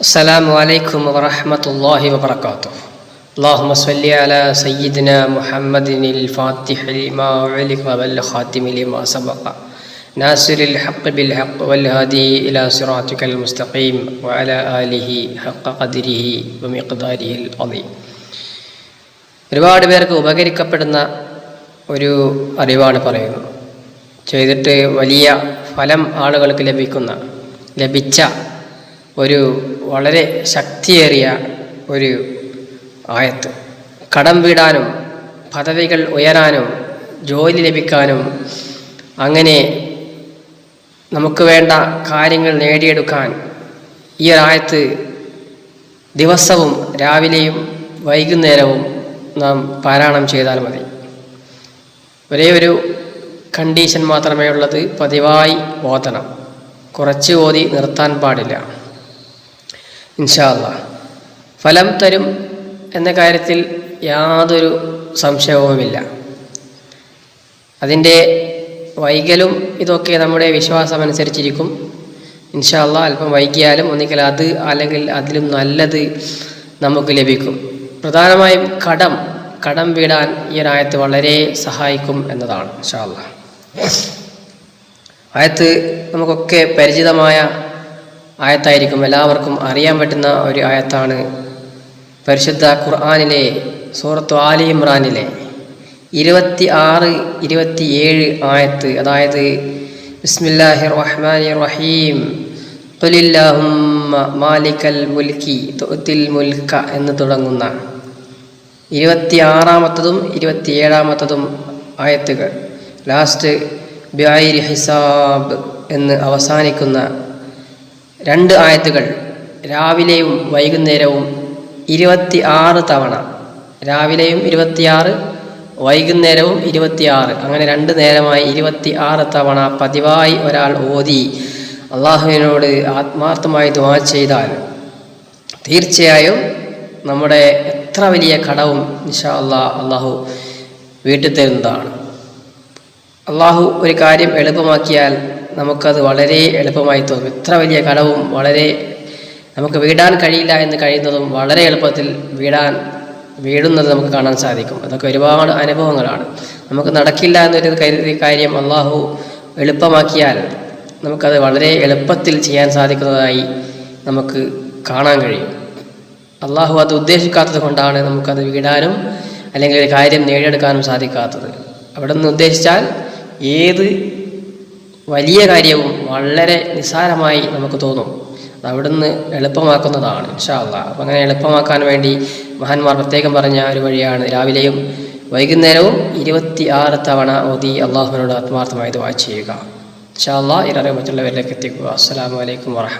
السلام عليكم ورحمة الله وبركاته اللهم صل على سيدنا محمد الفاتح لما علق والخاتم لما سبق ناصر الحق بالحق والهادي إلى صراطك المستقيم وعلى آله حق قدره ومقداره العظيم ഒരുപാട് പേർക്ക് ഉപകരിക്കപ്പെടുന്ന ഒരു അറിവാണ് പറയുന്നത് ചെയ്തിട്ട് വലിയ ഫലം ആളുകൾക്ക് ലഭിക്കുന്ന ലഭിച്ച ഒരു വളരെ ശക്തിയേറിയ ഒരു ആയത്ത്. കടം വീടാനും പദവികൾ ഉയരാനും ജോലി ലഭിക്കാനും അങ്ങനെ നമുക്ക് വേണ്ട കാര്യങ്ങൾ നേടിയെടുക്കാൻ ഈ ഒരായത്ത് ദിവസവും രാവിലെയും വൈകുന്നേരവും നാം പാരായണം ചെയ്താൽ മതി. ഒരേ ഒരു കണ്ടീഷൻ മാത്രമേ ഉള്ളത് പതിവായി ഓതണം. കുറച്ച് ഓതി നിർത്താൻ പാടില്ല. ഇൻഷാല്ല ഫലം തരും എന്ന കാര്യത്തിൽ യാതൊരു സംശയവുമില്ല. അതിന്റെ വൈകലും ഇതൊക്കെ നമ്മുടെ വിശ്വാസം അനുസരിച്ചിരിക്കും ഇൻഷാല്ല അല്പം വൈകിയാലും ഒന്നിക്കൽ അത് അല്ലെങ്കിൽ അതിലും നല്ലത് നമുക്ക് ലഭിക്കും. പ്രധാനമായും കടം കടം വീടാൻ ഈ ഒരായത്ത് വളരെ സഹായിക്കും എന്നതാണ് ഇൻഷാല്ല ആയത്ത് നമുക്കൊക്കെ പരിചിതമായ ആയത്തായിരിക്കും എല്ലാവർക്കും അറിയാൻ പറ്റുന്ന ഒരു ആയത്താണ് പരിശുദ്ധ ഖുർആാനിലെ സൂറത്ത് ആലി ഇമ്രാനിലെ ഇരുപത്തി ആറ് ഇരുപത്തിയേഴ് ആയത്ത്. അതായത് ബിസ്മില്ലാഹി റഹ്മാനി റഹീം മാലിക്കൽ മുൽക്കി മുൽക്ക എന്ന് തുടങ്ങുന്ന ഇരുപത്തി ആറാമത്തതും ഇരുപത്തിയേഴാമത്തതും ആയത്തുകൾ. ലാസ്റ്റ് ബ്യായിരി ഹിസാബ് എന്ന് അവസാനിക്കുന്ന രണ്ട് ആയത്തുകൾ. രാവിലെയും വൈകുന്നേരവും ഇരുപത്തി ആറ് തവണ. രാവിലെയും ഇരുപത്തിയാറ് വൈകുന്നേരവും ഇരുപത്തിയാറ്. അങ്ങനെ രണ്ട് നേരമായി ഇരുപത്തി ആറ് തവണ പതിവായി ഒരാൾ ഓതി അള്ളാഹുവിനോട് ആത്മാർത്ഥമായി ദുവാ ചെയ്താൽ തീർച്ചയായും നമ്മുടെ എത്ര വലിയ കടവും നിഷാ അള്ളാഹ് അള്ളാഹു വീട്ടിൽ തരുന്നതാണ്. അള്ളാഹു ഒരു കാര്യം എളുപ്പമാക്കിയാൽ നമുക്കത് വളരെ എളുപ്പമായി തോന്നും. ഇത്ര വലിയ കടവും വളരെ നമുക്ക് വീടാൻ കഴിയില്ല എന്ന് കഴിയുന്നതും വളരെ എളുപ്പത്തിൽ വീടാൻ വീടുന്നത് നമുക്ക് കാണാൻ സാധിക്കും. അതൊക്കെ ഒരുപാട് അനുഭവങ്ങളാണ്. നമുക്ക് നടക്കില്ല എന്നൊരു കരുതി കാര്യം അള്ളാഹു എളുപ്പമാക്കിയാൽ നമുക്കത് വളരെ എളുപ്പത്തിൽ ചെയ്യാൻ സാധിക്കുന്നതായി നമുക്ക് കാണാൻ കഴിയും. അള്ളാഹു അത് ഉദ്ദേശിക്കാത്തത് കൊണ്ടാണ് നമുക്കത് വീടാനും അല്ലെങ്കിൽ ഒരു കാര്യം നേടിയെടുക്കാനും സാധിക്കാത്തത്. അവിടെ നിന്ന് ഉദ്ദേശിച്ചാൽ ഏത് വലിയ കാര്യവും വളരെ നിസ്സാരമായി നമുക്ക് തോന്നും. അവിടുന്ന് എളുപ്പമാക്കുന്നതാണ് ഇൻഷാ അള്ളാഹ് അപ്പം അങ്ങനെ എളുപ്പമാക്കാൻ വേണ്ടി മഹാന്മാർ പ്രത്യേകം പറഞ്ഞ ഒരു വഴിയാണ്. രാവിലെയും വൈകുന്നേരവും ഇരുപത്തി ആറ് തവണ ഓതി അള്ളാഹുവിനോട് ആത്മാർത്ഥമായി ദുആ ചെയ്യുക. ഇൻഷാ അള്ളാഹ് ഇറങ്ങി മറ്റുള്ളവരിലേക്ക് എത്തിക്കുക. അസ്സാം വലൈക്കും വാഹമ